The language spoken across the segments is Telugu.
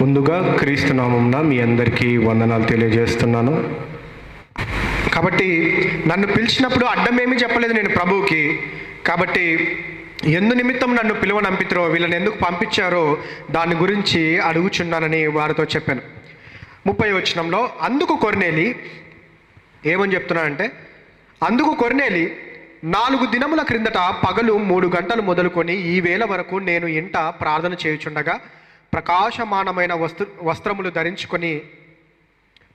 ముందుగా క్రీస్తు నామంన మీ అందరికీ వందనాలు తెలియజేస్తున్నాను. కాబట్టి నన్ను పిలిచినప్పుడు అడ్డమేమీ చెప్పలేదు నేను ప్రభువుకి. కాబట్టి ఎందు నిమిత్తం నన్ను పిలువనంపిత్రో వీళ్ళని ఎందుకు పంపించారో దాని గురించి అడుగుచున్నానని వారితో చెప్పాను. ముప్పై వచనంలో అందుకు కొరనేలి ఏమని చెప్తున్నానంటే అందుకు కొరనేలి నాలుగు దినముల క్రిందట పగలు మూడు గంటలు మొదలుకొని ఈ వేళ వరకు నేను ఇంట ప్రార్థన చేయుచుండగా ప్రకాశమానమైన వస్త్ర వస్త్రములు ధరించుకొని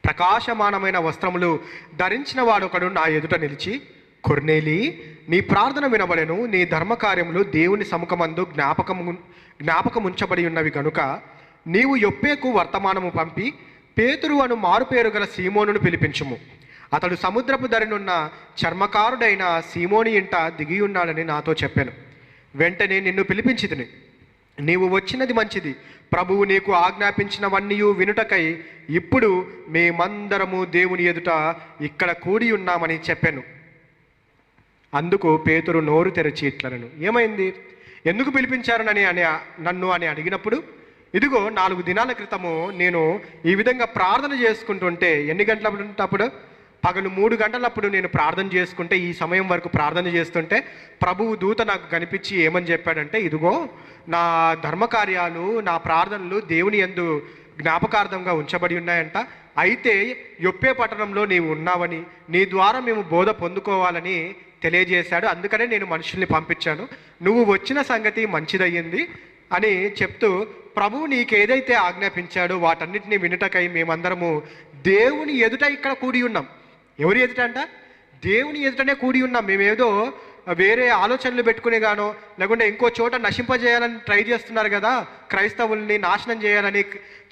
ప్రకాశమానమైన వస్త్రములు ధరించిన వాడొకడు నా ఎదుట నిలిచి కొర్నేలి నీ ప్రార్థన వినబడెను నీ ధర్మకార్యములు దేవుని సముఖమందు జ్ఞాపకము జ్ఞాపకముంచబడి ఉన్నవి గనుక నీవు యొప్పేకు వర్తమానము పంపి పేతురు అను మారుపేరు గల సీమోనును పిలిపించుము. అతడు సముద్రపు ధరినున్న చర్మకారుడైన సీమోని ఇంట దిగియున్నాడని నాతో చెప్పాను. వెంటనే నిన్ను పిలిపించి నీవు వచ్చినది మంచిది. ప్రభువు నీకు ఆజ్ఞాపించినవన్నీ వినుటకై ఇప్పుడు మేమందరము దేవుని ఎదుట ఇక్కడ కూడి ఉన్నామని చెప్పాను. అందుకు పేతురు నోరు తెరచి ఇట్లనను. ఏమైంది? ఎందుకు పిలిపించారనని అని నన్ను అని అడిగినప్పుడు ఇదిగో నాలుగు దినాల క్రితము నేను ఈ విధంగా ప్రార్థన చేసుకుంటుంటే ఎన్ని గంటలప్పుడు పగలు మూడు గంటలప్పుడు నేను ప్రార్థన చేసుకుంటే ఈ సమయం వరకు ప్రార్థన చేస్తుంటే ప్రభువు దూత నాకు కనిపించి ఏమని చెప్పాడంటే ఇదిగో నా ధర్మకార్యాలు నా ప్రార్థనలు దేవుని యందు జ్ఞాపకార్థంగా ఉంచబడి ఉన్నాయంట. అయితే యొప్పే పట్టణంలో నీవు ఉన్నావని నీ ద్వారా మేము బోధ పొందుకోవాలని తెలియజేశాడు. అందుకనే నేను మనుషుల్ని పంపించాను. నువ్వు వచ్చిన సంగతి మంచిదయ్యింది అని చెప్తూ ప్రభువు నీకేదైతే ఆజ్ఞాపించాడో వాటన్నిటిని వినుటకై మేమందరము దేవుని ఎదుట ఇక్కడ కూడి ఉన్నాం. ఎవరి ఎదుట అంట? దేవుని ఎదుటనే కూడి ఉన్నాం. మేమేదో వేరే ఆలోచనలు పెట్టుకునే గానో లేకుంటే ఇంకో చోట నశింపజేయాలని ట్రై చేస్తున్నారు కదా క్రైస్తవుల్ని నాశనం చేయాలని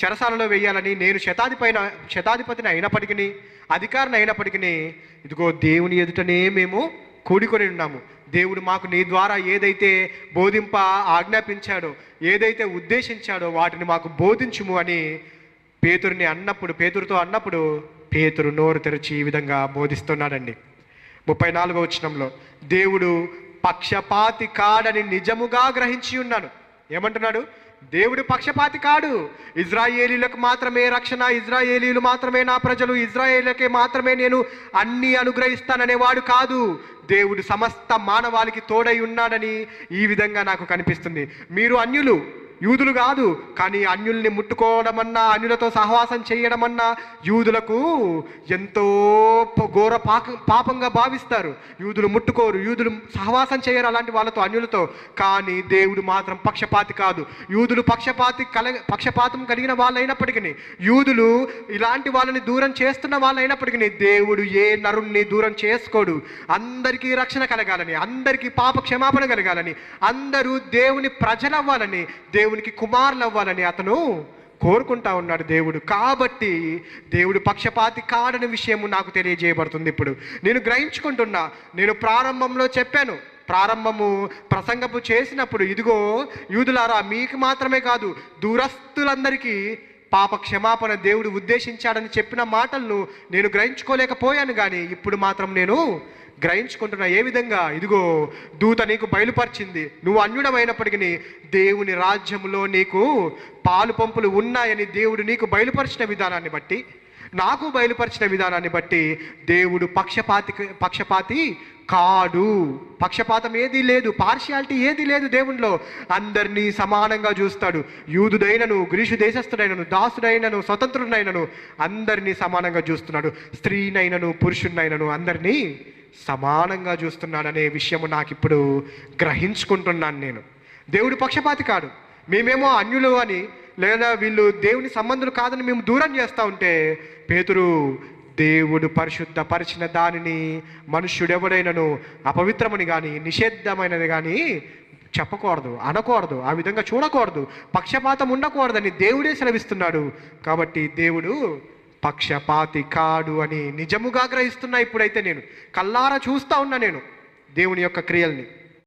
చెరసాలలో వేయాలని నేను శతాధిపైన శతాధిపతిని అయినప్పటికీ అధికారిని అయినప్పటికీ ఇదిగో దేవుని ఎదుటనే మేము కూడుకొని ఉన్నాము. దేవుడు మాకు నీ ద్వారా ఏదైతే బోధింప ఆజ్ఞాపించాడో ఏదైతే ఉద్దేశించాడో వాటిని మాకు బోధించుము అని పేతురిని అన్నప్పుడు పేతురితో అన్నప్పుడు పేతురు నోరు తెరిచి ఈ విధంగా బోధిస్తున్నాడండి. ముప్పై నాలుగో వచనంలో దేవుడు పక్షపాతి కాడని నిజముగా గ్రహించి ఉన్నాను. ఏమంటున్నాడు? దేవుడు పక్షపాతి కాడు. ఇజ్రాయేలీలకు మాత్రమే రక్షణ ఇజ్రాయేలీలు మాత్రమే నా ప్రజలు ఇజ్రాయేలీలకే మాత్రమే నేను అన్ని అనుగ్రహిస్తాననేవాడు కాదు. దేవుడు సమస్త మానవాళికి తోడై ఉన్నాడని ఈ విధంగా నాకు కనిపిస్తుంది. మీరు అన్యులు యూదులు కాదు కానీ అన్యుల్ని ముట్టుకోవడమన్నా అన్యులతో సహవాసం చేయడమన్నా యూదులకు ఎంతో ఘోర పాక పాపంగా భావిస్తారు. యూదులు ముట్టుకోరు యూదులు సహవాసం చేయరు అలాంటి వాళ్ళతో అన్యులతో. కానీ దేవుడు మాత్రం పక్షపాతి కాదు. యూదులు పక్షపాతి కల పక్షపాతం కలిగిన వాళ్ళైనప్పటికీ యూదులు ఇలాంటి వాళ్ళని దూరం చేస్తున్న వాళ్ళైనప్పటికీ దేవుడు ఏ నరుణ్ణి దూరం చేసుకోడు. అందరికీ రక్షణ కలగాలని అందరికీ పాప క్షమాపణ కలగాలని అందరూ దేవుని ప్రజలవ్వాలని దేవునికి కుమారులు అవ్వాలని అతను కోరుకుంటా ఉన్నాడు దేవుడు. కాబట్టి దేవుడు పక్షపాతి కాడని విషయము నాకు తెలియజేయబడుతుంది ఇప్పుడు. నేను గ్రహించుకుంటున్నా నేను ప్రారంభంలో చెప్పాను. ప్రారంభము ప్రసంగపు చేసినప్పుడు ఇదిగో యూదులారా మీకు మాత్రమే కాదు దూరస్తులందరికీ పాప క్షమాపణ దేవుడు ఉద్దేశించాడని చెప్పిన మాటలను నేను గ్రహించుకోలేకపోయాను కానీ ఇప్పుడు మాత్రం నేను గ్రహించుకుంటున్నా ఏ విధంగా? ఇదిగో దూత నీకు బయలుపరిచింది. నువ్వు అన్యుడమైనప్పటికీ దేవుని రాజ్యంలో నీకు పాలు పంపులు ఉన్నాయని దేవుడు నీకు బయలుపరిచిన విధానాన్ని బట్టి నాకు బయలుపరిచిన విధానాన్ని బట్టి దేవుడు పక్షపాతి పక్షపాతి కాడు. పక్షపాతం ఏది లేదు పార్షియాలిటీ ఏది లేదు దేవునిలో. అందరినీ సమానంగా చూస్తాడు. యూదుడైనను గ్రీషు దేశస్థుడైనను దాసుడైనను స్వతంత్రుడైనను అందరినీ సమానంగా చూస్తున్నాడు. స్త్రీనైనను పురుషుడినైనను అందరినీ సమానంగా చూస్తున్నాడనే విషయము నాకు ఇప్పుడు గ్రహించుకుంటున్నాను నేను. దేవుడు పక్షపాతి కాడు. మేమేమో అన్యులు అని లేదా వీళ్ళు దేవుని సంబంధులు కాదని మేము దూరం చేస్తూ ఉంటే పేతురు దేవుడు పరిశుద్ధపరిచిన దానిని మనుష్యుడెవడైనను అపవిత్రమని కానీ నిషేధమైనది కానీ చెప్పకూడదు అనకూడదు ఆ విధంగా చూడకూడదు. పక్షపాతం ఉండకూడదని దేవుడే సెలవిస్తున్నాడు. కాబట్టి దేవుడు పక్షపాతి కాడు అని నిజముగా గ్రహిస్తున్నా ఇప్పుడైతే నేను. కల్లారా చూస్తా ఉన్నా నేను దేవుని యొక్క క్రియల్ని.